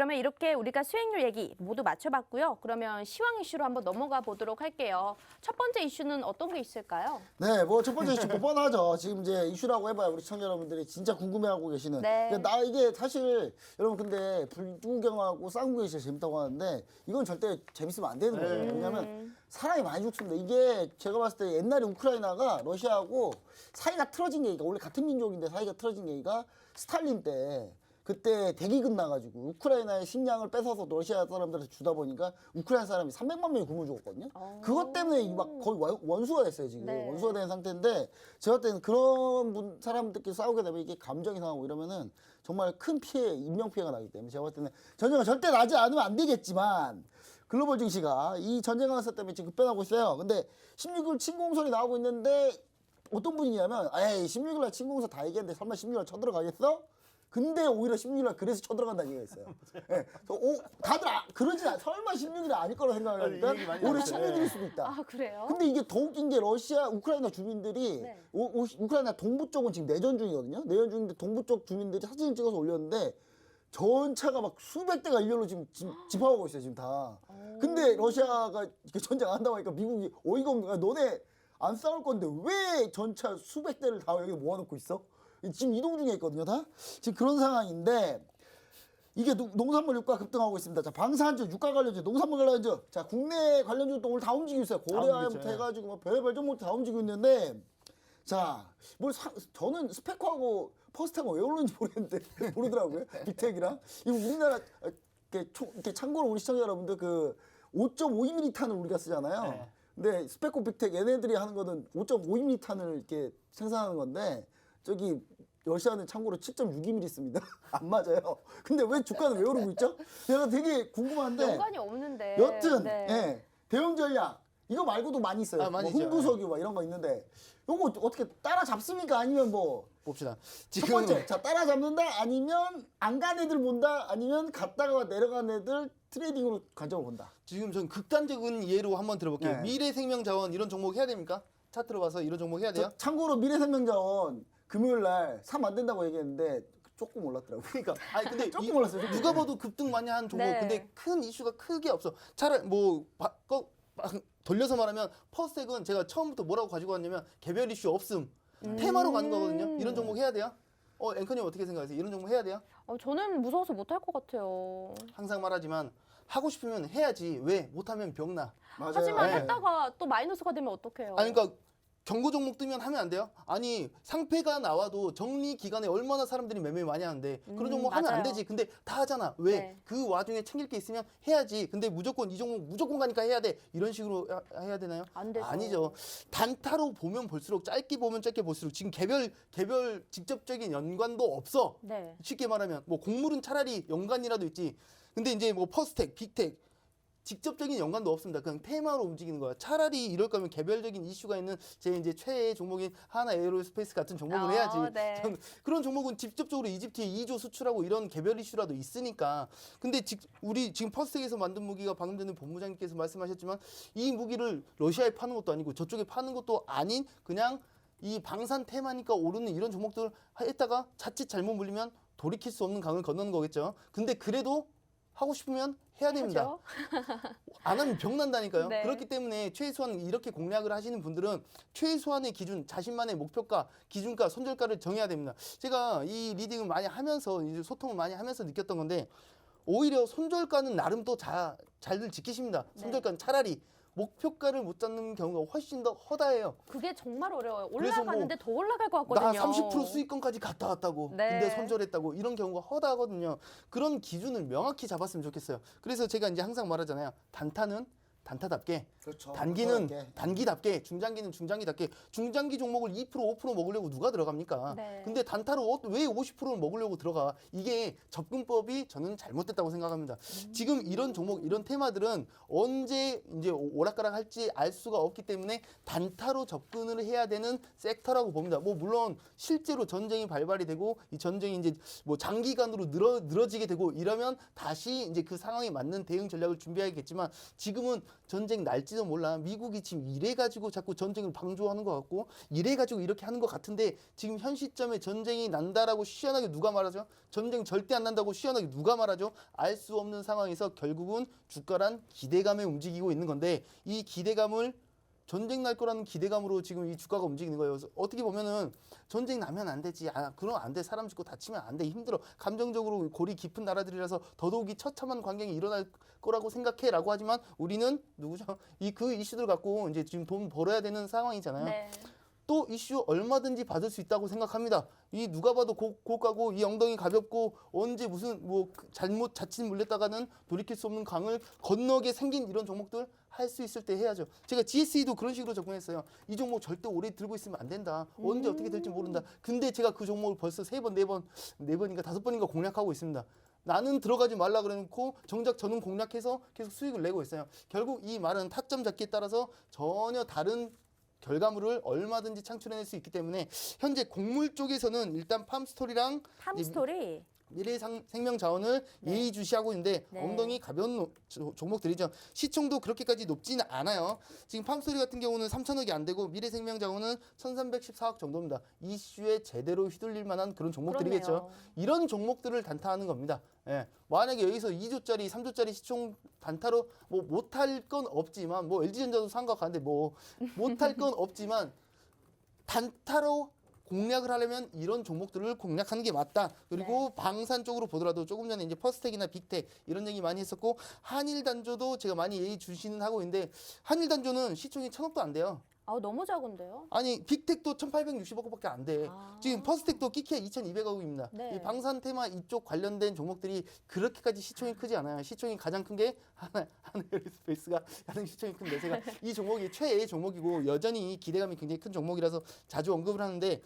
그러면 이렇게 우리가 수익률 얘기 모두 맞춰봤고요. 그러면 시황 이슈로 한번 넘어가 보도록 할게요. 첫 번째 이슈는 어떤 게 있을까요? 네, 뭐 첫 번째 이슈 뭐 뻔하죠. 지금 이제 이슈라고 해봐야 우리 시청자 여러분들이 진짜 궁금해하고 계시는. 네. 그러니까 나 이게 사실 여러분 근데 불구경하고 쌍구경이 진짜 재밌다고 하는데 이건 절대 재밌으면 안 되는 네. 거예요. 왜냐하면 사람이 많이 죽습니다. 이게 제가 봤을 때 옛날에 우크라이나가 러시아하고 사이가 틀어진 계기가 원래 같은 민족인데 사이가 틀어진 계기가 스탈린 때 그때 대기근 나가지고 우크라이나의 식량을 뺏어서 러시아 사람들한테 주다 보니까 우크라이나 사람이 300만 명이 굶어 죽었거든요. 그것 때문에 이막 거의 원- 원수가 됐어요 지금 네. 원수가 된 상태인데 제가 볼 때는 그런 분 사람들끼리 싸우게 되면 이게 감정이 상하고 이러면은 정말 큰 피해 인명 피해가 나기 때문에 제가 볼 때는 전쟁은 절대 나지 않으면 안 되겠지만 글로벌 증시가 이 전쟁 강사 때문에 지금 급변하고 있어요. 근데 16일 침공설이 나오고 있는데 어떤 분이냐면 에이 16일 날 침공설 다 얘기했는데 설마 16일 날 쳐들어가겠어? 근데 오히려 16일 날 그래서 쳐들어간다는 얘기가 있어요. 예. 그래서 오, 다들 아, 그러진 않, 설마 16일이 아닐 거라고 생각하니까 오히려 나왔어요. 16일일 수도 있다. 아 그래요? 근데 이게 더 웃긴 게 러시아, 우크라이나 주민들이 네. 오, 오, 우크라이나 동부 쪽은 지금 내전 중이거든요. 내전 중인데 동부 쪽 주민들이 사진을 찍어서 올렸는데 전차가 막 수백 대가 일렬로 지금 집, 집합하고 있어요 지금 다. 근데 러시아가 이렇게 전쟁 안 한다고 하니까 미국이 어이가 없는 거야. 너네 안 싸울 건데 왜 전차 수백 대를 다 여기 모아놓고 있어? 지금 이동 중에 있거든요 다. 지금 그런 상황인데 이게 농- 농산물 유가 급등하고 있습니다. 자, 방산주, 유가 관련주, 농산물 관련주. 자, 국내 관련주도 오늘 다 움직이고 있어요. 고려아부터 움직였죠. 해가지고 뭐 별별 종목 다 움직이고 있는데 자, 뭘 사, 저는 스펙하고 퍼스트하고 왜 오르는지 모르겠는데 모르더라고요. 빅텍이랑 이거 우리나라 아, 이렇게, 초, 이렇게 참고로 우리 시청자 여러분들 그 5.52mm 탄을 우리가 쓰잖아요. 네. 근데 스펙고 빅텍 얘네들이 하는 거는 5.52mm 탄을 이렇게 생산하는 건데 저기 러시아는 참고로 7.62mm 씁니다. 안 맞아요. 근데 왜 주가는 왜 오르고 있죠? 제가 되게 궁금한데 연관이 없는데. 여튼 네. 예, 대응 전략 이거 말고도 많이 있어요. 아, 많이 뭐 있죠. 흥부석유 막 이런 거 있는데 요거 어떻게 따라 잡습니까? 아니면 뭐첫 봅시다. 지금 번째 자 따라 잡는다 아니면 안 간 애들 본다 아니면 갔다가 내려간 애들 트레이딩으로 관점을 본다. 지금 전 극단적인 예로 한번 들어볼게요. 네. 미래생명자원 이런 종목 해야 됩니까? 차트로 봐서 이런 종목 해야 돼요? 저, 참고로 미래생명자원 금요일 날 사면 안 된다고 얘기했는데 조금 올랐더라고요. 그러니까 아니 근데 조금 이- 올랐어요, 조금. 누가 봐도 급등 많이 한 종목 네. 근데 큰 이슈가 크게 없어 차라리 뭐 바, 거, 막 돌려서 말하면 퍼스텍은 제가 처음부터 뭐라고 가지고 왔냐면 개별 이슈 없음 테마로 가는 거거든요 이런 종목 해야 돼요 어 앵커님 어떻게 생각하세요 이런 종목 해야 돼요 어, 저는 무서워서 못 할 것 같아요. 항상 말하지만 하고 싶으면 해야지 왜 못하면 병나 맞아요. 하지만 네. 했다가 또 마이너스가 되면 어떡해요? 아니 그러니까 경고 종목 뜨면 하면 안 돼요? 아니 상패가 나와도 정리 기간에 얼마나 사람들이 매매 많이 하는데 그런 음, 종목 하면 안 맞아요. 되지. 근데 다 하잖아. 왜? 네. 그 와중에 챙길 게 있으면 해야지. 근데 무조건 이 종목 무조건 가니까 해야 돼. 이런 식으로 하- 해야 되나요? 안 되죠. 아니죠. 단타로 보면 볼수록 짧게 보면 짧게 볼수록 지금 개별 개별 직접적인 연관도 없어. 네. 쉽게 말하면 뭐 곡물은 차라리 연관이라도 있지. 근데 이제 뭐 퍼스텍, 빅텍 직접적인 연관도 없습니다. 그냥 테마로 움직이는 거야. 차라리 이럴 거면 개별적인 이슈가 있는 제 이제 최애 종목인 하나 에어로스페이스 같은 종목을 어, 해야지. 네. 전 그런 종목은 직접적으로 이집트에 2조 수출하고 이런 개별 이슈라도 있으니까. 근데 직, 우리 지금 퍼스텍에서 만든 무기가 방금 전에 본부장님께서 말씀하셨지만 이 무기를 러시아에 파는 것도 아니고 저쪽에 파는 것도 아닌 그냥 이 방산 테마니까 오르는 이런 종목들을 했다가 자칫 잘못 물리면 돌이킬 수 없는 강을 건너는 거겠죠. 근데 그래도 하고 싶으면 해야 됩니다. 안 하면 병 난다니까요. 네. 그렇기 때문에 최소한 이렇게 공략을 하시는 분들은 최소한의 기준, 자신만의 목표가, 기준가, 손절가를 정해야 됩니다. 제가 이 리딩을 많이 하면서 이제 소통을 많이 하면서 느꼈던 건데 오히려 손절가는 나름 또 자, 잘들 지키십니다. 네. 손절가는 차라리 목표가를 못 잡는 경우가 훨씬 더 허다해요. 그게 정말 어려워요. 그래서 올라가는데 뭐더 올라갈 것 나 같거든요. 30% 수익권까지 갔다 왔다고. 네. 근데 손절했다고. 이런 경우가 허다하거든요. 그런 기준을 명확히 잡았으면 좋겠어요. 그래서 제가 이제 항상 말하잖아요. 단타는 단타답게, 그렇죠. 단기는 단타답게. 단기답게, 중장기는 중장기답게. 중장기 종목을 2% 5% 먹으려고 누가 들어갑니까? 네. 근데 단타로 어- 왜 50%를 먹으려고 들어가? 이게 접근법이 저는 잘못됐다고 생각합니다. 지금 이런 종목, 이런 테마들은 언제 이제 오락가락 할지 알 수가 없기 때문에 단타로 접근을 해야 되는 섹터라고 봅니다. 뭐 물론 실제로 전쟁이 발발이 되고 이 전쟁이 이제 뭐 장기간으로 늘어 늘어지게 되고 이러면 다시 이제 그 상황에 맞는 대응 전략을 준비해야겠지만 지금은 전쟁 날지도 몰라. 미국이 지금 이래 가지고 자꾸 전쟁을 방조하는 것 같고 이래 가지고 이렇게 하는 것 같은데 지금 현 시점에 전쟁이 난다라고 시원하게 누가 말하죠? 전쟁 절대 안 난다고 시원하게 누가 말하죠? 알 수 없는 상황에서 결국은 주가란 기대감에 움직이고 있는 건데 이 기대감을 전쟁 날 거라는 기대감으로 지금 이 주가가 움직이는 거예요. 그래서 어떻게 보면은 전쟁 나면 안 되지. 아, 그럼 안 돼. 사람 죽고 다치면 안 돼. 힘들어. 감정적으로 골이 깊은 나라들이라서 더더욱이 처참한 광경이 일어날 거라고 생각해 라고 하지만 우리는 누구죠? 이 그 이슈들 갖고 이제 지금 돈 벌어야 되는 상황이잖아요. 네. 또 이슈 얼마든지 받을 수 있다고 생각합니다. 이 누가 봐도 고, 고가고 이 엉덩이 가볍고 언제 무슨 뭐그 잘못 자칫 물렸다가는 돌이킬 수 없는 강을 건너게 생긴 이런 종목들 할 수 있을 때 해야죠. 제가 GSE도 그런 식으로 접근했어요. 이 종목 절대 오래 들고 있으면 안 된다. 언제 어떻게 될지 모른다. 근데 제가 그 종목을 벌써 세 번, 네 번, 네 번인가 다섯 번인가 공략하고 있습니다. 나는 들어가지 말라 그래놓고 정작 저는 공략해서 계속 수익을 내고 있어요. 결국 이 말은 타점 잡기에 따라서 전혀 다른 결과물을 얼마든지 창출해낼 수 있기 때문에 현재 곡물 쪽에서는 일단 팜스토리랑 팜스토리. 미래생명 자원을 예의주시하고 있는데 네. 엉덩이 가벼운 노- 조- 종목들이죠. 시총도 그렇게까지 높지는 않아요. 지금 팜스토리 같은 경우는 3천억이 안 되고 미래 생명 자원은 1,314억 정도입니다. 이슈에 제대로 휘둘릴 만한 그런 종목들이겠죠. 그렇네요. 이런 종목들을 단타하는 겁니다. 예. 만약에 여기서 2조짜리, 3조짜리 시총 단타로 뭐 못할 건 없지만 뭐 LG전자도 상각하는데 뭐 못할 건 없지만 단타로 공략을 하려면 이런 종목들을 공략하는 게 맞다. 그리고 방산 쪽으로 보더라도 조금 전에 이제 퍼스텍이나 빅텍 이런 얘기 많이 했었고 한일 단조도 제가 많이 예의 주시는 하고 있는데 한일 단조는 시총이 천억도 안 돼요. 아, 너무 작은데요? 아니 빅텍도 1,860억밖에 안 돼. 아. 지금 퍼스텍도 끼키야 2,200억입니다. 네. 이 방산 테마 이쪽 관련된 종목들이 그렇게까지 시총이 크지 않아요. 시총이 가장 큰 게 하나 하나에어스페이스가 가장 시총이 큰데 제가 이 종목이 최애 종목이고 여전히 기대감이 굉장히 큰 종목이라서 자주 언급을 하는데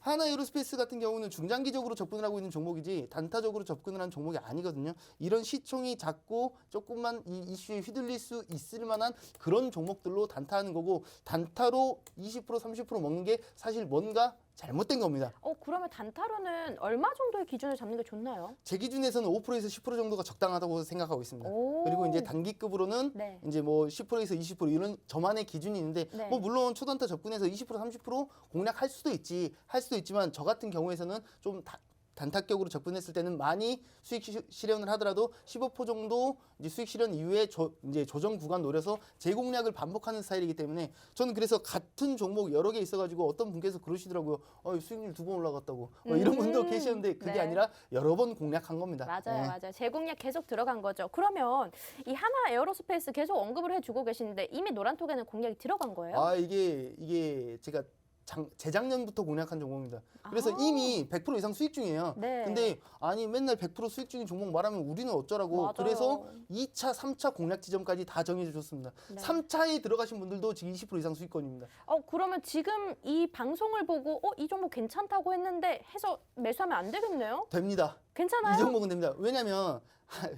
하나 에어로스페이스 같은 경우는 중장기적으로 접근을 하고 있는 종목이지 단타적으로 접근을 한 종목이 아니거든요. 이런 시총이 작고 조금만 이 이슈에 휘둘릴 수 있을 만한 그런 종목들로 단타하는 거고 단타로 20% 30% 먹는 게 사실 뭔가 잘못된 겁니다. 어, 그러면 단타로는 얼마 정도의 기준을 잡는 게 좋나요? 제 기준에서는 5%에서 10% 정도가 적당하다고 생각하고 있습니다. 오. 그리고 이제 단기급으로는 네. 이제 뭐 10%에서 20% 이런 저만의 기준이 있는데 네. 뭐 물론 초단타 접근해서 20% 30% 공략할 수도 있지 할 수도 있지만 저 같은 경우에서는 좀 다- 단타격으로 접근했을 때는 많이 수익 시- 실현을 하더라도 15% 정도 이제 수익 실현 이후에 조, 이제 조정 구간 노려서 재공략을 반복하는 스타일이기 때문에 저는 그래서 같은 종목 여러 개 있어가지고 어떤 분께서 그러시더라고요. 어, 수익률 두 번 올라갔다고 어, 이런 분도 음, 계시는데 그게 네. 아니라 여러 번 공략한 겁니다. 맞아요, 네. 맞아요. 재공략 계속 들어간 거죠. 그러면 이 하나 에어로스페이스 계속 언급을 해주고 계시는데 이미 노란톡에는 공략이 들어간 거예요? 아 이게 이게 제가 장, 재작년부터 공략한 종목입니다. 그래서 아. 이미 100% 이상 수익 중이에요. 네. 근데 아니 맨날 100% 수익 중인 종목 말하면 우리는 어쩌라고. 맞아요. 그래서 2차, 3차 공략 지점까지 다 정해져 줬습니다. 네. 3차에 들어가신 분들도 지금 20% 이상 수익권입니다. 어 그러면 지금 이 방송을 보고 어 이 종목 괜찮다고 했는데 해서 매수하면 안 되겠네요? 됩니다. 괜찮아요? 이 종목은 됩니다. 왜냐면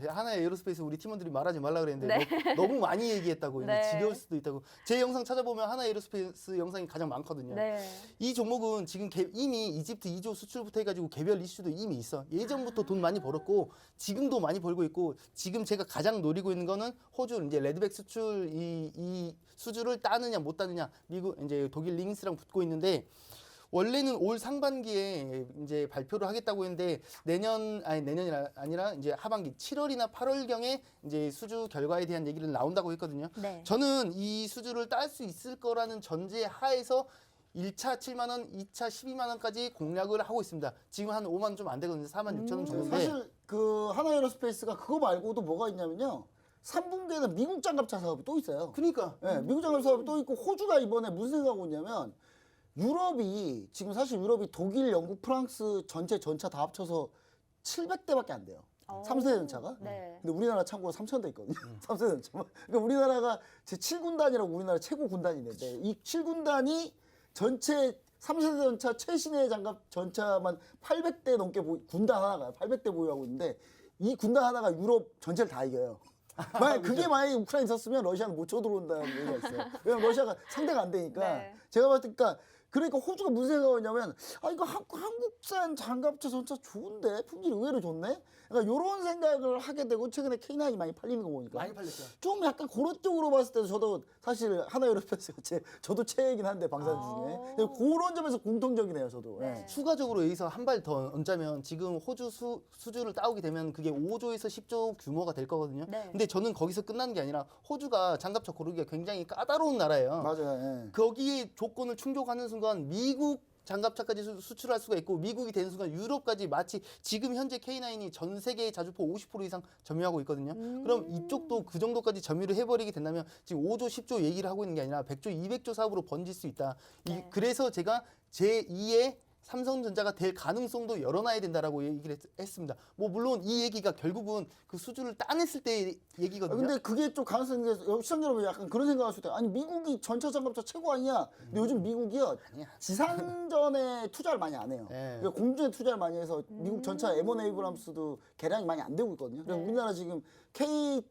하나의 에어로스페이스 우리 팀원들이 말하지 말라 그랬는데 네. 너, 무 많이 얘기했다고 네. 지겨울 수도 있다고 제 영상 찾아보면 하나 에어로스페이스 영상이 가장 많거든요. 네. 이 종목은 지금 개- 이미 이집트 2조 수출부터 해가지고 개별 이슈도 이미 있어. 예전부터 돈 많이 벌었고 지금도 많이 벌고 있고 지금 제가 가장 노리고 있는 거는 호주 이제 레드백 수출 이, 이 수주를 따느냐 못 따느냐 미국 이제 독일 링스랑 붙고 있는데 원래는 올 상반기에 이제 발표를 하겠다고 했는데 내년 아니 내년이 아니라 이제 하반기 7월이나 8월 경에 이제 수주 결과에 대한 얘기를 나온다고 했거든요. 네. 저는 이 수주를 딸 수 있을 거라는 전제 하에서 1차 7만 원, 2차 12만 원까지 공략을 하고 있습니다. 지금 한 5만 원좀안 되거든요. 4만 6천 원 정도인데. 사실 그 하나에어로스페이스가 그거 말고도 뭐가 있냐면요. 3분기에는 미국 장갑차 사업이 또 있어요. 그러니까 예, 미국 장갑차 사업이 또 있고 호주가 이번에 무슨 생각하고 있냐면 유럽이 지금 사실 유럽이 독일, 영국, 프랑스 전체 전차 다 합쳐서 700대밖에 안 돼요. 어. 3세대 전차가. 네. 근데 우리나라 참고로 3,000대 있거든요. 3세대 전차만. 그러니까 우리나라가 제 7군단이라고 우리나라 최고 군단인데 이 7군단이 전체 3세대 전차 최신의 장갑 전차만 800대 넘게 보유, 군단 하나가 800대 보유하고 있는데 이 군단 하나가 유럽 전체를 다 이겨요. 만약 그게 만약에 우크라이나 있었으면 러시아는 못 쳐들어온다는 얘기가 있어요. 왜냐면 러시아가 상대가 안 되니까 네. 제가 봤을 때 그러니까 그러니까 호주가 무슨 생각이냐면 아 이거 한, 한국산 장갑차 전차 좋은데 품질 의외로 좋네. 그러니까 이런 생각을 하게 되고 최근에 K9이 많이 팔리는 거 보니까 많이 팔렸죠. 좀 약간 그런 쪽으로 봤을 때도 저도 사실 하나 유럽에서 제 저도 최애이긴 한데 방산 아. 중에 그런 점에서 공통적이네요 저도. 예. 네. 추가적으로 여기서 한 발 더 얹자면 지금 호주 수, 수주를 따오게 되면 그게 5조에서 10조 규모가 될 거거든요. 네. 근데 저는 거기서 끝나는 게 아니라 호주가 장갑차 고르기가 굉장히 까다로운 나라예요. 맞아요. 예. 거기에 조건을 충족하는 순간 미국 장갑차까지 수- 수출할 수가 있고 미국이 되는 순간 유럽까지 마치 지금 현재 K9이 전 세계의 자주포 50% 이상 점유하고 있거든요. 그럼 이쪽도 그 정도까지 점유를 해버리게 된다면 지금 5조, 10조 얘기를 하고 있는 게 아니라 100조, 200조 사업으로 번질 수 있다. 이- 네. 그래서 제가 제2의 삼성전자가 될 가능성도 열어놔야 된다라고 얘기를 했, 습니다뭐 물론 이 얘기가 결국은 그 수주를 따냈을 때 아, 얘기거든요. 근데 그게 좀 가능성이 있어서 시청자 여러분 약간 그런 생각할 수도 있어요. 아니 미국이 전차 장갑차 최고 아니야? 근데 요즘 미국이요 아니야. 지상전에 투자를 많이 안 해요. 네. 그러니까 공중에 투자를 많이 해서 미국 전차 M1 에이브람스도 개량이 많이 안 되고 있거든요. 그래서 네. 우리나라 지금 K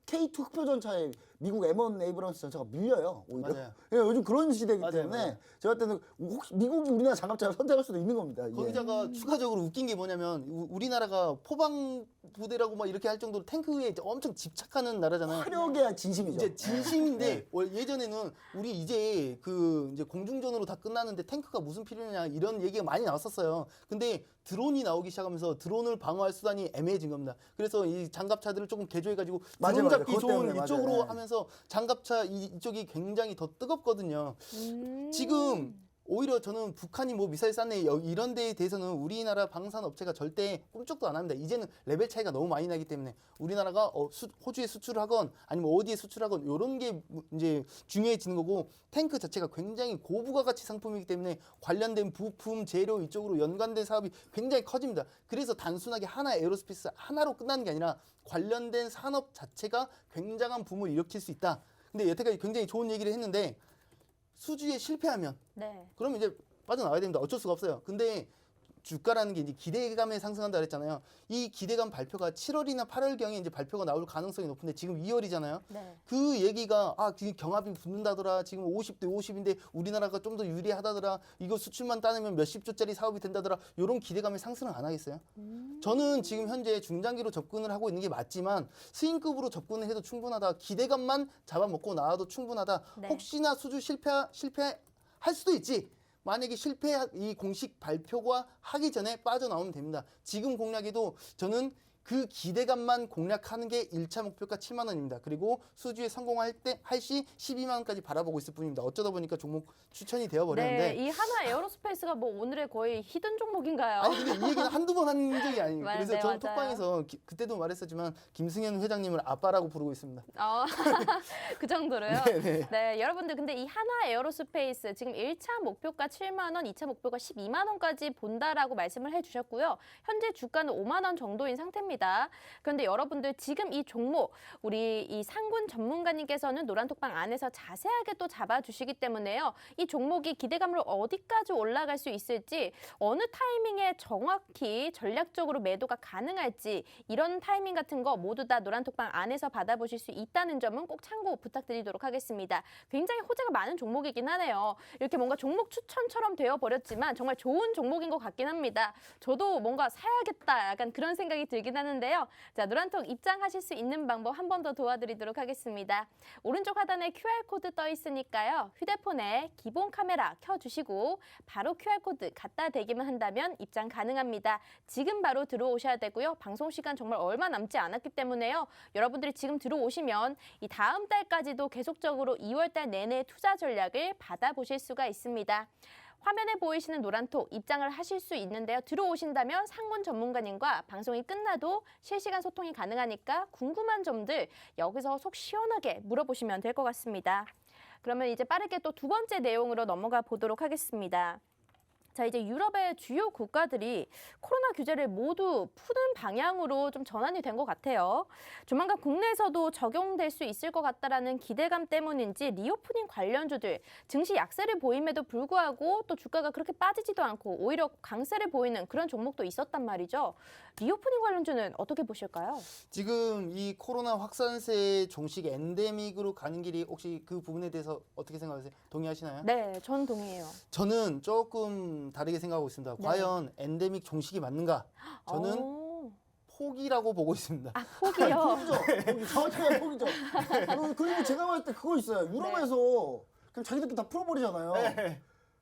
K2 흑표 전차에 미국 M1 에이브람스 전차가 밀려요. 오히려. 맞아요. 그러니까 요즘 그런 시대이기 맞아요, 때문에 맞아요. 제가 볼 때는 혹시 미국이 우리나라 장갑차를 선택할 수도 있는 겁니다. 이게. 거기다가 음. 추가적으로 웃긴 게 뭐냐면 우- 우리나라가 포방 부대라고 막 이렇게 할 정도로 탱크에 이제 엄청 집착하는 나라잖아요. 화력의 진심이죠. 이제 진심인데 네. 월- 예전에는 우리 이제 그 이제 공중전으로 다 끝나는데 탱크가 무슨 필요냐 이런 얘기가 많이 나왔었어요. 근데 드론이 나오기 시작하면서 드론을 방어할 수단이 애매해진 겁니다. 그래서 이 장갑차들을 조금 개조해가지고 맞아요, 드론 맞아요. 잡기 그것 좋은 때문에 맞아요. 이쪽으로 네. 하면서 장갑차 이, 이쪽이 굉장히 더 뜨겁거든요. 음. 지금 오히려 저는 북한이 뭐 미사일 여- 이런 데에 대해서는 우리나라 방산 업체가 절대 꿈쩍도 안 합니다. 이제는 레벨 차이가 너무 많이 나기 때문에 우리나라가 어, 수- 호주에 수출을 하건 아니면 어디에 수출하건 이런 게 무- 이제 중요해지는 거고 탱크 자체가 굉장히 고부가 가치 상품이기 때문에 관련된 부품 재료 이쪽으로 연관된 사업이 굉장히 커집니다. 그래서 단순하게 하나 에어로스페이스 하나로 끝나는 게 아니라 관련된 산업 자체가 굉장한 붐을 일으킬 수 있다. 근데 여태까지 굉장히 좋은 얘기를 했는데 수주에 실패하면 네. 그러면 이제 빠져나와야 됩니다. 어쩔 수가 없어요. 근데 주가라는 게 이제 기대감에 상승한다 그랬잖아요. 이 기대감 발표가 7월이나 8월경에 이제 발표가 나올 가능성이 높은데 지금 2월이잖아요. 네. 그 얘기가 아 경합이 붙는다더라. 지금 50대 50인데 우리나라가 좀 더 유리하다더라. 이거 수출만 따내면 몇십 조짜리 사업이 된다더라. 이런 기대감에 상승을 안 하겠어요? 저는 지금 현재 중장기로 접근을 하고 있는 게 맞지만 스윙급으로 접근을 해도 충분하다. 기대감만 잡아먹고 나와도 충분하다. 네. 혹시나 수주 실패 실패 할 수도 있지. 만약에 실패 이 공식 발표가 하기 전에 빠져나오면 됩니다. 지금 공략에도 저는 그 기대감만 공략하는 게 1차 목표가 7만 원입니다. 그리고 수주에 성공할 때 할 시 12만 원까지 바라보고 있을 뿐입니다. 어쩌다 보니까 종목 추천이 되어 버렸는데 네, 이 하나 에어로스페이스가 뭐 오늘의 거의 히든 종목인가요? 아니 근데 이 얘기는 한두 번 한 적이 아니에요. 맞- 그래서 네, 저는 맞아요. 톡방에서 기- 그때도 말했었지만 김승현 회장님을 아빠라고 부르고 있습니다. 어, 그 정도로요. 네, 네, 여러분들 근데 이 하나 에어로스페이스 지금 1차 목표가 7만 원, 2차 목표가 12만 원까지 본다라고 말씀을 해 주셨고요. 현재 주가는 5만 원 정도인 상태입니다. 그런데 여러분들 지금 이 종목 우리 이 상군 전문가님께서는 노란톡방 안에서 자세하게 또 잡아 주시기 때문에요. 이 종목이 기대감으로 어디까지 올라갈 수 있을지 어느 타이밍에 정확히 전략적으로 매도가 가능할지 이런 타이밍 같은 거 모두 다 노란톡방 안에서 받아보실 수 있다는 점은 꼭 참고 부탁드리도록 하겠습니다. 굉장히 호재가 많은 종목이긴 하네요. 이렇게 뭔가 종목 추천처럼 되어 버렸지만 정말 좋은 종목인 것 같긴 합니다. 저도 뭔가 사야겠다 약간 그런 생각이 들긴 하는데 요. 자 노란톡 입장하실 수 있는 방법 한 번 더 도와드리도록 하겠습니다. 오른쪽 하단에 QR코드 떠 있으니까요. 휴대폰에 기본 카메라 켜주시고 바로 QR코드 갖다 대기만 한다면 입장 가능합니다. 지금 바로 들어오셔야 되고요. 방송 시간 정말 얼마 남지 않았기 때문에요. 여러분들이 지금 들어오시면 이 다음 달까지도 계속적으로 2월 달 내내 투자 전략을 받아보실 수가 있습니다. 화면에 보이시는 노란톡 입장을 하실 수 있는데요. 들어오신다면 상문 전문가님과 방송이 끝나도 실시간 소통이 가능하니까 궁금한 점들 여기서 속 시원하게 물어보시면 될 것 같습니다. 그러면 이제 빠르게 또 두 번째 내용으로 넘어가 보도록 하겠습니다. 자, 이제 유럽의 주요 국가들이 코로나 규제를 모두 푸는 방향으로 좀 전환이 된 것 같아요. 조만간 국내에서도 적용될 수 있을 것 같다라는 기대감 때문인지 리오프닝 관련주들 증시 약세를 보임에도 불구하고 또 주가가 그렇게 빠지지도 않고 오히려 강세를 보이는 그런 종목도 있었단 말이죠. 리오프닝 관련주는 어떻게 보실까요? 지금 이 코로나 확산세 종식 엔데믹으로 가는 길이 혹시 그 부분에 대해서 어떻게 생각하세요? 동의하시나요? 네, 전 동의해요. 저는 조금 다르게 생각하고 있습니다. 네. 과연 엔데믹 종식이 맞는가? 저는 오. 포기라고 보고 있습니다. 아, 포기요. 포기죠. 포기. 정확하게 포기죠. 그리고- 그리고 제가 봤을 때 그거 있어요. 유럽에서 그냥 자기들끼리 다 풀어버리잖아요.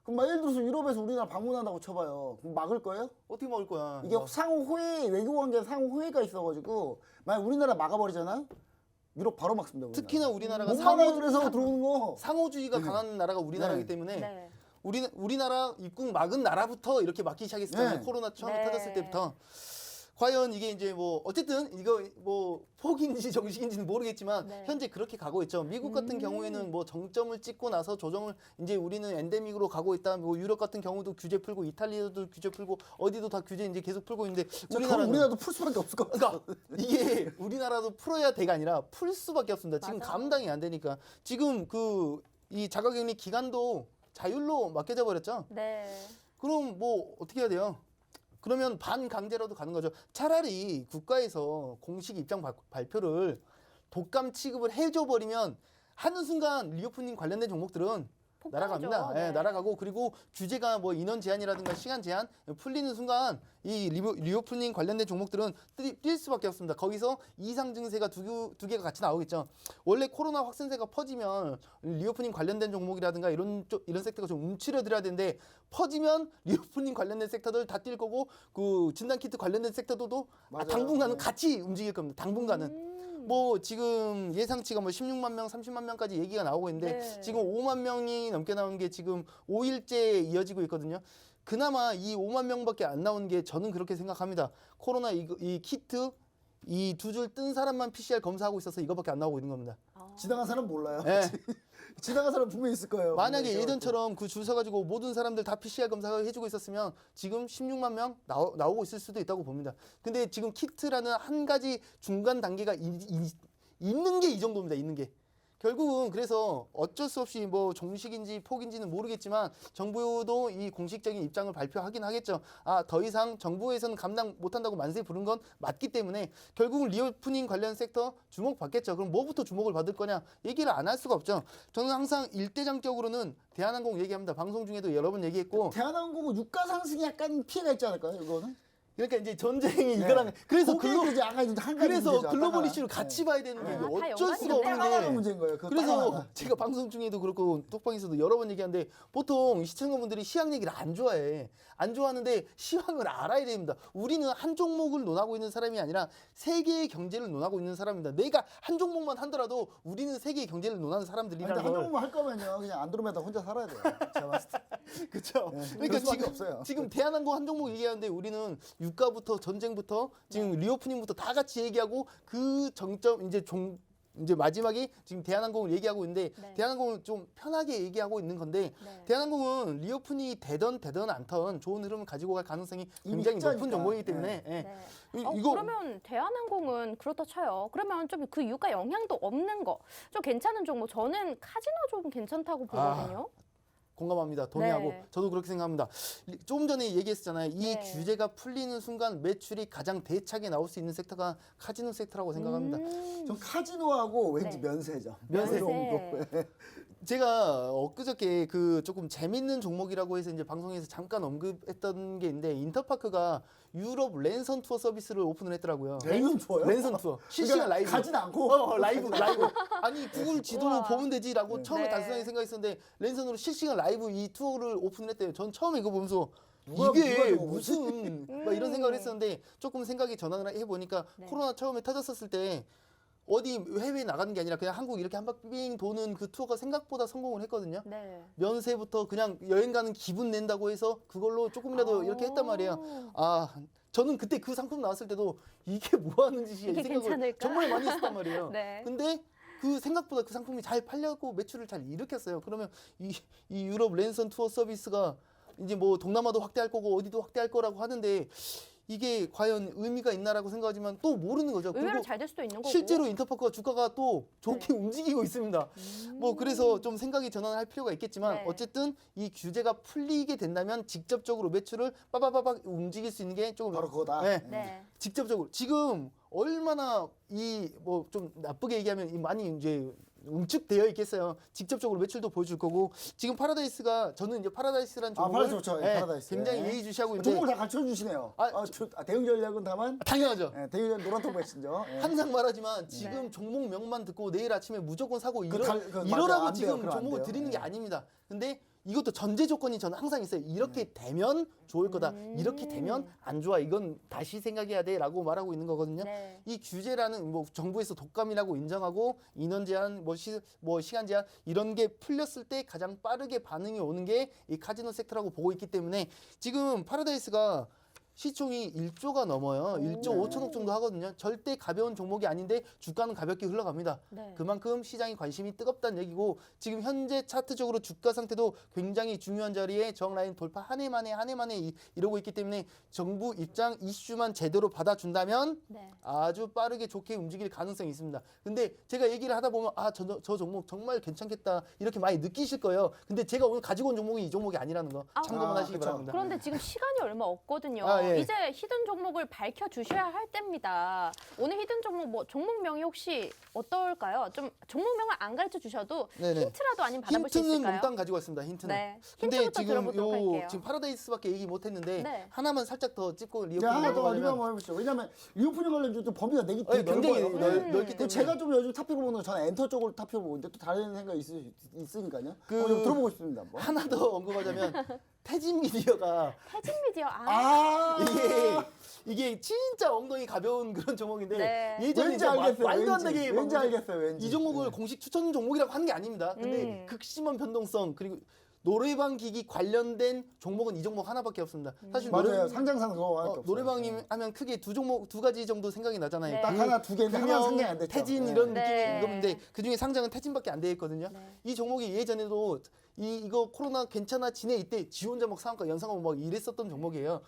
그럼 막 예를 들어서 유럽에서 우리나라 방문한다고 쳐봐요. 그럼 막을 거예요? 어떻게 먹을 거야? 이게 뭐. 상호 호의 외교 관계 상호 호의가 있어가지고 만약 우리나라 막아버리잖아요. 유럽 바로 막습니다. 우리나라. 특히나 우리나라가 못 막아요. 그래서 상호, 들어오는 거. 상호주의가 강한 나라가 우리나라이기 네. 때문에 네. 우리 우리나라 입국 막은 나라부터 이렇게 막기 시작했었잖아요. 네. 코로나 처음 네. 터졌을 때부터. 과연 이게 이제 뭐 어쨌든 이거 뭐 폭인지 정식인지는 모르겠지만 네. 현재 그렇게 가고 있죠. 미국 같은 음. 경우에는 뭐 정점을 찍고 나서 조정을 이제 우리는 엔데믹으로 가고 있다. 뭐 유럽 같은 경우도 규제 풀고 이탈리아도 규제 풀고 어디도 다 규제 이제 계속 풀고 있는데 우리나라 우리나라도 풀 수밖에 없을 것 같아요. 그러니까 이게 우리나라도 풀어야 돼가 아니라 풀 수밖에 없습니다. 지금 맞아요. 감당이 안 되니까 지금 그 이 자가격리 기간도 자율로 맡겨져 버렸죠. 네. 그럼 뭐 어떻게 해야 돼요? 그러면 반강제로도 가는 거죠. 차라리 국가에서 공식 입장 발- 발표를 독감 취급을 해줘 버리면 하는 순간 리오프닝 관련된 종목들은. 날아갑니다. 예, 네. 날아가고 그리고 규제가 뭐 인원 제한이라든가 시간 제한 풀리는 순간 이 리오, 리오프닝 관련된 종목들은 뛸, 뛸 수밖에 없습니다. 거기서 이상 증세가 두, 개- 두 개가 같이 나오겠죠. 원래 코로나 확산세가 퍼지면 리오프닝 관련된 종목이라든가 이런 쪽 이런 섹터가 좀 움츠려들어야 되는데 퍼지면 리오프닝 관련된 섹터들 다 뛸 거고 그 진단 키트 관련된 섹터도 맞아요. 당분간은 네. 같이 움직일 겁니다. 당분간은. 음. 뭐 지금 예상치가 뭐 16만 명, 30만 명까지 얘기가 나오고 있는데 네. 지금 5만 명이 넘게 나온 게 지금 5일째 이어지고 있거든요. 그나마 이 5만 명밖에 안 나온 게 저는 그렇게 생각합니다. 코로나 이, 이 키트 이 두 줄 뜬 사람만 PCR 검사하고 있어서 이거밖에 안 나오고 있는 겁니다. 아. 지나간 사람 몰라요. 예. 지나간 사람 분명히 있을 거예요. 만약에 분명히 예전처럼 그 줄 서가지고 모든 사람들 다 PCR 검사를 해주고 있었으면 지금 16만 명 나오, 나오고 있을 수도 있다고 봅니다. 근데 지금 키트라는 한 가지 중간 단계가 이- 이- 있는 게 이 정도입니다. 있는 게. 결국은 그래서 어쩔 수 없이 뭐 종식인지 폭인지는 모르겠지만 정부도 이 공식적인 입장을 발표하긴 하겠죠. 아, 더 이상 정부에서는 감당 못한다고 만세 부른 건 맞기 때문에 결국은 리오프닝 관련 섹터 주목받겠죠. 그럼 뭐부터 주목을 받을 거냐 얘기를 안 할 수가 없죠. 저는 항상 일대장적으로는 대한항공 얘기합니다. 방송 중에도 여러 번 얘기했고 대한항공은 유가 상승이 약간 피해가 있지 않을까요? 이거는? 그러니까 이제 전쟁이 네. 이거랑 그래서 그게 글로 이제 약간 한 가지 그래서 문제죠. 글로벌. 이슈를 같이 봐야 되는 게 네. 아, 다 어쩔 수가 없는데 문제인 거예요. 딱 그래서. 제가 방송 중에도 그렇고 톡방에서도 여러 번 얘기하는데 보통 시청자분들이 시황 얘기를 안 좋아해. 안 좋아하는데 시황을 알아야 됩니다. 우리는 한 종목을 논하고 있는 사람이 아니라 세계의 경제를 논하고 있는 사람입니다. 내가 한 종목만 하더라도 우리는 세계의 경제를 논하는 사람들이라는 한 걸. 종목만 할 거면요. 그냥 안드로메다 혼자 살아야 돼요. 제가 봤을 때. 그렇죠. 네, 그러니까 지금 없어요. 지금 대한항공 한 종목 얘기하는데 우리는 유가부터 전쟁부터 지금 리오프닝부터 다 같이 얘기하고 그 정점 이제 종 이제 마지막에 지금 대한항공을 얘기하고 있는데 네. 대한항공은 좀 편하게 얘기하고 있는 건데 네. 대한항공은 리오프닝이 되던 되던 않던 좋은 흐름을 가지고 갈 가능성이 굉장히 높은 흑자니까. 종목이기 때문에 예. 네. 이- 어, 이거 그러면 대한항공은 그렇다 쳐요. 그러면 좀 그 유가 영향도 없는 거, 좀 괜찮은 종목. 저는 카지노 좀 괜찮다고 보거든요. 공감합니다. 동의하고 네. 저도 그렇게 생각합니다. 리- 조금 전에 얘기했잖아요. 이 네. 규제가 풀리는 순간 매출이 가장 대차게 나올 수 있는 섹터가 카지노 섹터라고 생각합니다. 음. 전 카지노하고 왠지 네. 면세죠. 면세. 면세. 제가 엊그저께 그 조금 재밌는 종목이라고 해서 이제 방송에서 잠깐 언급했던 게 있는데 인터파크가 유럽 랜선 투어 서비스를 오픈을 했더라고요. 랜선 투어요? 랜선 투어. 실시간 그러니까 라이브. 가진 않고 어, 라이브 라이브. 아니 구글 지도를 우와. 보면 되지라고 처음에 네. 단순하게 생각했었는데 랜선으로 실시간 라이브 이 투어를 오픈을 했대요. 전 처음에 이거 보면서 누가- 이게 누가? 무슨 막 이런 생각을 했었는데 조금 생각이 전환을 해 보니까 네. 코로나 처음에 터졌었을 때 어디 해외에 나가는 게 아니라 그냥 한국 이렇게 한 바퀴 빙 도는 그 투어가 생각보다 성공을 했거든요. 네. 면세부터 그냥 여행 가는 기분 낸다고 해서 그걸로 조금이라도 이렇게 했단 말이에요. 아, 저는 그때 그 상품 나왔을 때도 이게 뭐 하는 짓이야 이 이게 생각을 괜찮을까? 정말 많이 했단 말이에요. 네. 근데 그 생각보다 그 상품이 잘 팔려고 매출을 잘 일으켰어요. 그러면 이, 이 유럽 랜선 투어 서비스가 이제 뭐 동남아도 확대할 거고 어디도 확대할 거라고 하는데 이게 과연 의미가 있나라고 생각하지만 또 모르는 거죠. 의외로 잘 될 수도 있는 거고. 실제로 인터파크가 주가가 또 좋게 네. 움직이고 있습니다. 뭐 그래서 좀 생각이 전환할 필요가 있겠지만 네. 어쨌든 이 규제가 풀리게 된다면 직접적으로 매출을 빠바바박 움직일 수 있는 게 조금 바로 그거다. 네. 네. 직접적으로 지금 얼마나 이 뭐 좀 나쁘게 얘기하면 이 많이 이제 응축되어 있겠어요. 직접적으로 매출도 보여줄 거고 지금 파라다이스가 저는 이제 파라다이스라는 아, 종목을 파라다이스 좋죠. 예, 파라다이스. 굉장히 예. 예의주시하고 있는데 종목을 다 가르쳐 주시네요. 아, 아, 저- 아, 대응 전략은 다만 당연하죠. 예, 대응 전략 노란통 메신저. 예. 항상 말하지만 지금 네. 종목명만 듣고 내일 아침에 무조건 사고 이러, 그 갈- 그 맞아요. 이러라고 안 돼요. 지금 안 종목을 돼요. 드리는 게 네. 아닙니다. 근데 이것도 전제 조건이 저는 항상 있어요. 이렇게 되면 좋을 거다. 이렇게 되면 안 좋아. 이건 다시 생각해야 돼라고 말하고 있는 거거든요. 네. 이 규제라는 뭐 정부에서 독감이라고 인정하고 인원 제한 뭐, 시, 뭐 시간 제한 이런 게 풀렸을 때 가장 빠르게 반응이 오는 게 이 카지노 섹터라고 보고 있기 때문에 지금 파라다이스가 시총이 1조가 넘어요. 1조 네. 5천억 정도 하거든요. 절대 가벼운 종목이 아닌데 주가는 가볍게 흘러갑니다. 네. 그만큼 시장이 관심이 뜨겁다는 얘기고 지금 현재 차트적으로 주가 상태도 굉장히 중요한 자리에 저항 라인 돌파 한 해 만에 한 해 만에 이- 이러고 있기 때문에 정부 입장 이슈만 제대로 받아준다면 네. 아주 빠르게 좋게 움직일 가능성이 있습니다. 근데 제가 얘기를 하다 보면 아, 저, 저 종목 정말 괜찮겠다 이렇게 많이 느끼실 거예요. 근데 제가 오늘 가지고 온 종목이 이 종목이 아니라는 거 아, 참고만 아, 하시기 그쵸. 바랍니다. 그런데 지금 시간이 얼마 없거든요. 아, 예. 이제 히든 종목을 밝혀 주셔야 할 때입니다. 오늘 히든 종목 뭐 종목명이 혹시 어떨까요? 좀 종목명을 안 가르쳐 주셔도 네네. 힌트라도 아니면 받아볼 수 힌트는 있을까요? 몽땅 가지고 왔습니다. 힌트는. 네. 근데 힌트부터 지금 들어보도록 요 할게요. 지금 파라다이스밖에 얘기 못 했는데 네. 하나만 살짝 더 짚고 리오프 제가 하나 더 넘어가려면 리뷰 한번 해보시죠. 왜냐면 리오프닝 관련주 좀 범위가 되게 어, 굉장히 넓어요. 넓, 음. 넓기 그 때문에 제가 좀 요즘 탑픽을 보는 건 저는 엔터 쪽으로 탑픽을 보는데 또 다른 생각이 있, 있으니까요. 그- 한번 좀 들어보고 싶습니다. 한번. 하나 더 언급하자면 태진 미디어가 태진 미디어 아, 아, 이게 이게 진짜 엉덩이 가벼운 그런 종목인데 네. 예전에 왠지 이제 마- 알겠어요. 말도 안 왠지. 되게 왠지 막 알겠어요. 왠지. 이 종목을 네. 공식 추천 종목이라고 하는 게 아닙니다. 근데 음. 극심한 변동성 그리고 노래방 기기 관련된 종목은 이 종목 하나밖에 없습니다. 사실 맞아요. 노래, 상장상 그거 어, 없어요. 노래방이 네. 하면 크게 두 종목 두 가지 정도 생각이 나잖아요. 네. 딱딱 하나 두 개인데 하나 상장이 안 됐죠. 태진 네. 이런 네. 느낌의 이건데 그 중에 상장은 태진밖에 안 돼 있거든요. 네. 이 종목이 예전에도 이 이거 코로나 괜찮아 지내 이때 지원 자목 상한가 연상하고 막 이랬었던 종목이에요.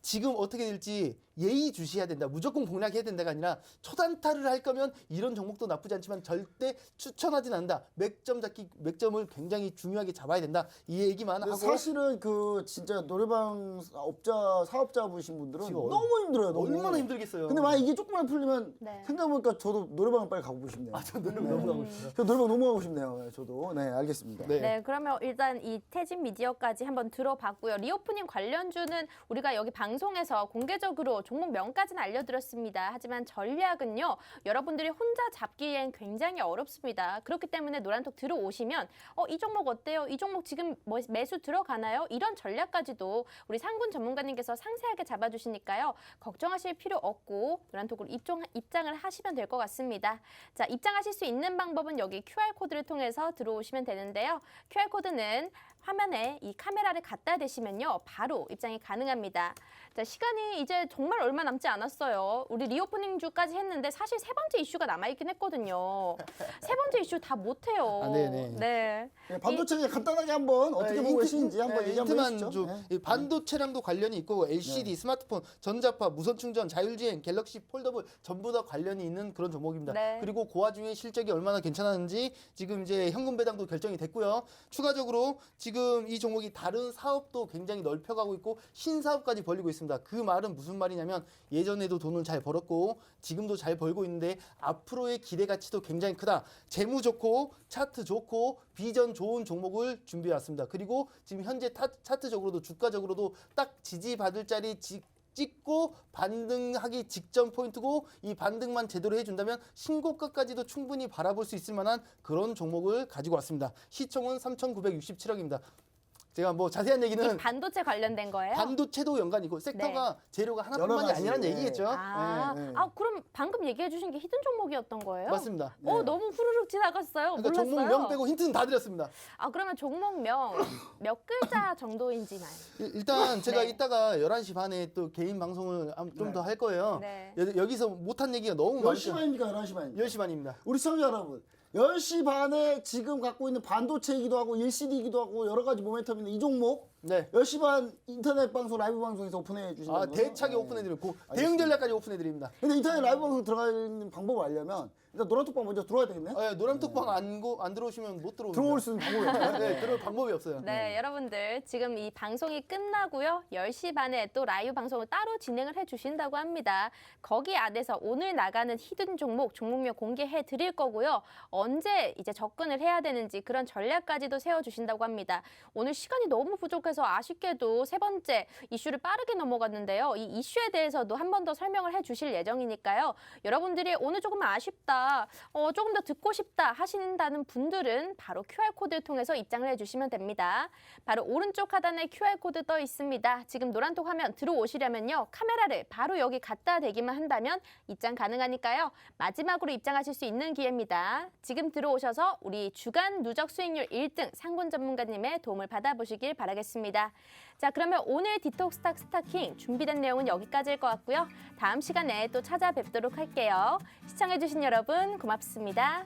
지금 어떻게 될지 예의 주시해야 된다. 무조건 공략해야 된다가 아니라 초단타를 할 거면 이런 종목도 나쁘지 않지만 절대 추천하진 않는다. 맥점 잡기 맥점을 굉장히 중요하게 잡아야 된다. 이 얘기만 하고 사실은 그 진짜 노래방 업자 사업자분이신 분들은 지금 너무 힘들어요. 너무. 얼마나 힘들겠어요. 근데 만약 이게 조금만 풀리면 네. 생각해보니까 저도 노래방 빨리 가고 싶네요. 아, 저 노래방 네. 너무 가고 싶어요. 저 노래방 너무 가고 싶네요. 네, 저도. 네, 알겠습니다. 네. 네, 그러면 일단 이 태진 미디어까지 한번 들어봤고요. 리오프닝 관련주는 우리가 여기 방송에서 공개적으로 종목명까지는 알려드렸습니다. 하지만 전략은요, 여러분들이 혼자 잡기엔 굉장히 어렵습니다. 그렇기 때문에 노란톡 들어오시면 어, 이 종목 어때요? 이 종목 지금 뭐 매수 들어가나요? 이런 전략까지도 우리 상군 전문가님께서 상세하게 잡아주시니까요. 걱정하실 필요 없고 노란톡으로 입종, 입장을 하시면 될 것 같습니다. 자, 입장하실 수 있는 방법은 여기 QR코드를 통해서 들어오시면 되는데요. QR코드는 화면에 이 카메라를 갖다 대시면요. 바로 입장이 가능합니다. 자, 시간이 이제 정말 얼마 남지 않았어요. 우리 리오프닝 주까지 했는데 사실 세 번째 이슈가 남아있긴 했거든요. 세 번째 이슈 다 못해요. 아, 네네. 네. 네, 반도체 그냥 간단하게 한번 어떻게 네, 보고 계시는지 한번 네, 얘기 한번 힌트만 해주시죠. 좀 네. 이 반도체랑도 관련이 있고 LCD, 스마트폰, 전자파, 무선 충전, 자율주행, 갤럭시 폴더블 전부 다 관련이 있는 그런 종목입니다. 네. 그리고 그 와중에 실적이 얼마나 괜찮았는지 지금 이제 현금 배당도 결정이 됐고요. 추가적으로 지금 이 종목이 다른 사업도 굉장히 넓혀가고 있고 신사업까지 벌리고 있습니다. 그 말은 무슨 말이냐면 예전에도 돈을 잘 벌었고 지금도 잘 벌고 있는데 앞으로의 기대 가치도 굉장히 크다. 재무 좋고 차트 좋고 비전 좋은 종목을 준비해 왔습니다. 그리고 지금 현재 타, 차트적으로도 주가적으로도 딱 지지받을 자리 지, 찍고 반등하기 직전 포인트고 이 반등만 제대로 해준다면 신고가까지도 충분히 바라볼 수 있을 만한 그런 종목을 가지고 왔습니다. 시총은 3,967억입니다. 제가 뭐 자세한 이 얘기는 반도체 관련된 거예요? 반도체도 연관이고 섹터가 재료가 여러 하나뿐만이 가지, 아니라는 예. 얘기겠죠. 아, 네, 네. 아, 그럼 방금 얘기해 주신 게 히든 종목이었던 거예요? 맞습니다. 어, 네. 너무 후루룩 지나갔어요. 그러니까 몰랐어요. 종목명 빼고 힌트는 다 드렸습니다. 아, 그러면 종목명 몇 글자 정도인지만. 일- 일단 제가 네. 이따가 11시 반에 또 개인 방송을 좀 네. 더할 거예요. 네. 여, 여기서 못한 얘기가 너무 10시 많죠. 반입니까? 11시 반입니까? 10시 반입니다. 우리 시청자 여러분 10시 반에 지금 갖고 있는 반도체이기도 하고 LCD이기도 하고 여러 가지 모멘텀 있는 이 종목 네. 10시 반 인터넷 방송 라이브 방송에서 오픈해 주신다는 아, 거죠? 대차게 네. 오픈해 드리고 대응 전략까지 오픈해 드립니다. 근데 인터넷 라이브 방송 들어가는 방법을 알려면 일단 노란 톡방 먼저 들어와야 되겠네. 아, 예, 노란 톡방 안, 고, 안 들어오시면 못 들어옵니다. 들어올 수 있는 방법이 없어요. 네, 들어올 방법이 없어요. 네, 여러분들 지금 이 방송이 끝나고요. 10시 반에 또 라이브 방송을 따로 진행을 해 주신다고 합니다. 거기 안에서 오늘 나가는 히든 종목, 종목명 공개해 드릴 거고요. 언제 이제 접근을 해야 되는지 그런 전략까지도 세워 주신다고 합니다. 오늘 시간이 너무 부족해서 아쉽게도 세 번째 이슈를 빠르게 넘어갔는데요. 이 이슈에 대해서도 한 번 더 설명을 해 주실 예정이니까요. 여러분들이 오늘 조금 아쉽다, 어, 조금 더 듣고 싶다 하신다는 분들은 바로 QR코드를 통해서 입장을 해주시면 됩니다. 바로 오른쪽 하단에 QR코드 떠 있습니다. 지금 노란톡 화면 들어오시려면요. 카메라를 바로 여기 갖다 대기만 한다면 입장 가능하니까요. 마지막으로 입장하실 수 있는 기회입니다. 지금 들어오셔서 우리 주간 누적 수익률 1등 상권 전문가님의 도움을 받아보시길 바라겠습니다. 자, 그러면 오늘 디톡스 탁 스타킹 준비된 내용은 여기까지일 것 같고요. 다음 시간에 또 찾아뵙도록 할게요. 시청해주신 여러분 고맙습니다.